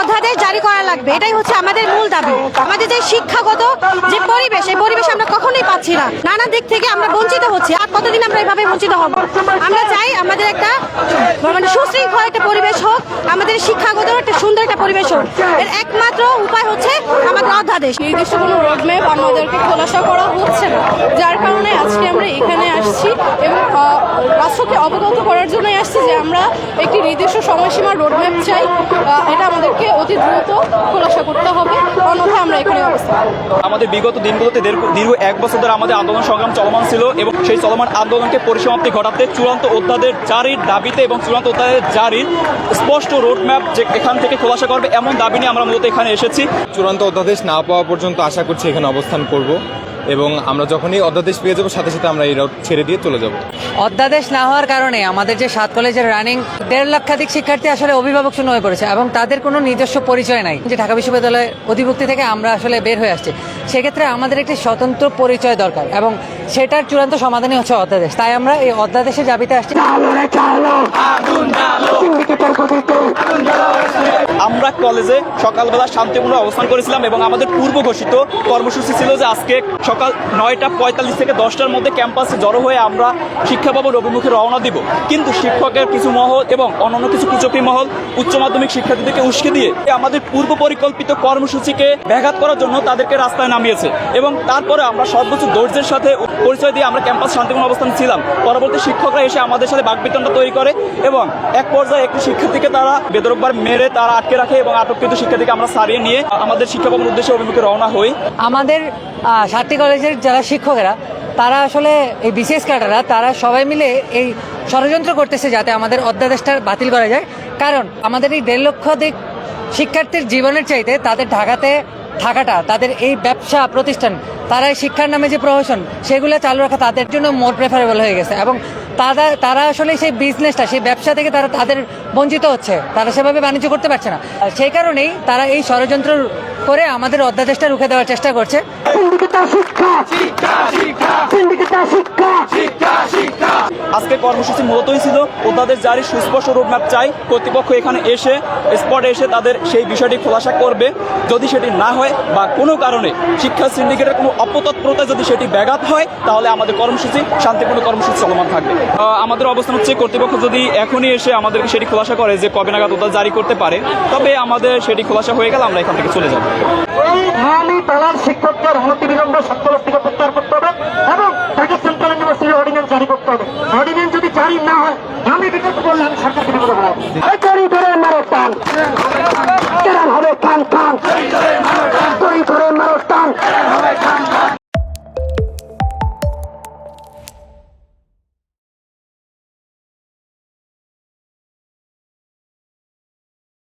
অধ্যাদেশ জারি করা লাগবে, এটাই হচ্ছে আমাদের মূল দাবি। আমাদের যে শিক্ষাগত যে পরিবেশ, এই পরিবেশ আমরা কখনোই পাচ্ছি না। নানা দিক থেকে আমরা বঞ্চিত হচ্ছি, আর কতদিন আমরা এভাবে বঞ্চিত হব? আমরা চাই আমাদের একটা মানে সুশৃঙ্খল একটা পরিবেশ হোক, আমাদের শিক্ষাগত একটা সুন্দর একটা পরিবেশ হোক। এর একমাত্র উপায় হচ্ছে আমাদের অধ্যাদেশ। নির্দিষ্ট কোনো রোডম্যাপ আমাদেরকে খোলাসা করা হচ্ছে না। এখানে আসছি এবং রাষ্ট্রকে অবগত করার জন্যই আসছি যে আমরা একটি নির্দিষ্ট সময়সীমার রোডম্যাপ চাই। এটা আমাদেরকে অতি দ্রুত খোলাসা করতে হবে। অন্যথায় আমরা এখানে অবস্থান আমাদের বিগত দিনগুলোতে দীর্ঘ দীর্ঘ এক বছর ধরে আমাদের আন্দোলন সংগ্রাম চলমান ছিল এবং সেই চলমান আন্দোলনকে পরিসমাপ্তি ঘটাতে চূড়ান্ত অধ্যাদের জারির দাবিতে এবং চূড়ান্ত অধ্যাদের জারির স্পষ্ট রোডম্যাপ যে এখান থেকে খোলাসা করবে এমন দাবি নিয়ে আমরা মূলত এখানে এসেছি। চূড়ান্ত অধ্যাদেশ না পাওয়া পর্যন্ত আশা করছি এখানে অবস্থান করব। এবং আমরা যখনই অধ্যাদেশ পেয়ে যাব সাথে সাথে আমরা এই রোড ছেড়ে দিয়ে চলে যাব। অধ্যাদেশ না হওয়ার কারণে আমাদের যে সাত কলেজের রানিং দেড় লক্ষাধিক শিক্ষার্থী আসলে অভিভাবক শূন্য হয়ে পড়েছে এবং তাদের কোনো নিজস্ব পরিচয় নাই যে ঢাকা বিশ্ববিদ্যালয়ের অধিভুক্তি থেকে আমরা আসলে বের হয়ে আসছি। সেক্ষেত্রে আমাদের একটি স্বতন্ত্র পরিচয় দরকার এবং সেটার চূড়ান্ত সমাধানই হচ্ছে অধ্যাদেশ। তাই আমরা এই অধ্যাদেশের দাবিতে আসছি। আমরা কলেজে সকালবেলা শান্তিপূর্ণ অবস্থান করেছিলাম এবং আমাদের পূর্ব ঘোষিত কর্মসূচি ছিল যে আজকে সকাল নয়টা পঁয়তাল্লিশ থেকে দশটার মধ্যে ক্যাম্পাসে জড়ো হয়ে আমরা শিক্ষা ভবন অভিমুখে রওনা দিব। কিন্তু শিক্ষকের কিছু মহল এবং অন্যান্য কিছু কুচকি মহল উচ্চ মাধ্যমিক শিক্ষার্থীদেরকে উস্কে দিয়ে আমাদের পূর্ব পরিকল্পিত কর্মসূচিকে ব্যাঘাত করার জন্য তাদেরকে রাস্তায় নামিয়েছে এবং তারপরে আমরা সর্বোচ্চ ধৈর্যের সাথে পরিচয় দিয়ে আমরা ক্যাম্পাস শান্তিপূর্ণ অবস্থান ছিলাম। পরবর্তী শিক্ষকরা এসে আমাদের সাথে বাকবিতণ্ডা তৈরি করে এবং এক পর্যায়ে একটি শিক্ষার্থীকে তারা বেদরকবার মেরে তারা আটকে রাখে এবং আটককৃত শিক্ষার্থীকে আমরা সারিয়ে নিয়ে আমাদের শিক্ষা ভবন উদ্দেশ্যে অভিমুখে রওনা হই। আমাদের সাতটি কলেজের যারা শিক্ষকেরা, তারা আসলে এই বিশেষ কাটারা তারা সবাই মিলে এই ষড়যন্ত্র করতেছে যাতে আমাদের অধ্যাদেশটা বাতিল করা যায়। কারণ আমাদের এই দেড় লক্ষাধিক শিক্ষার্থীর জীবনের চাইতে তাদের ঢাকাতে থাকাটা তাদের এই ব্যবসা প্রতিষ্ঠান তারা এই শিক্ষার নামে যে প্রহসন সেগুলো চালু রাখা তাদের জন্য মোর প্রেফারেবল হয়ে গেছে এবং তারা তারা আসলে সেই বিজনেসটা সেই ব্যবসা থেকে তারা তাদের বঞ্চিত হচ্ছে তারা সেভাবে বাণিজ্য করতে পারছে না সেই কারণেই তারা এই ষড়যন্ত্র করে আমাদের অধ্যাদেশটা রুখে দেওয়ার চেষ্টা করছে কর্মসূচি মূলতই ছিল অধ্যাদেশ জারি সুস্পষ্ট রোডম্যাপ চাই। কর্তৃপক্ষ এখানে এসে স্পটে এসে তাদের সেই বিষয়টি খোলাসা করবে। যদি সেটি না হয় বা কোনো কারণে শিক্ষা সিন্ডিকেটের কোনো অপতৎপরতা যদি সেটি ব্যাঘাত হয়, তাহলে আমাদের কর্মসূচি, শান্তিপূর্ণ কর্মসূচি চলমান থাকবে। আমাদের অবস্থান হচ্ছে কর্তৃপক্ষ যদি এখনই এসে আমাদেরকে সেটি খোলাসা করে যে কবে নাগাদ ওটা জারি করতে পারে, তবে আমাদের সেটি খোলাসা হয়ে গেলে আমরা এখান থেকে চলে যাব। নামই তালার শিক্ষকদের অনতি বিলম্বে সত্তর থেকে প্রত্যাহার করতে হবে এবং তাকে সেন্ট্রাল ইউনিভার্সিটির অর্ডিন্যান্স জারি করতে হবে। জারি না হয় আমি বিগত বললাম সরকার ধরে মারো কেরাম হবে খান খান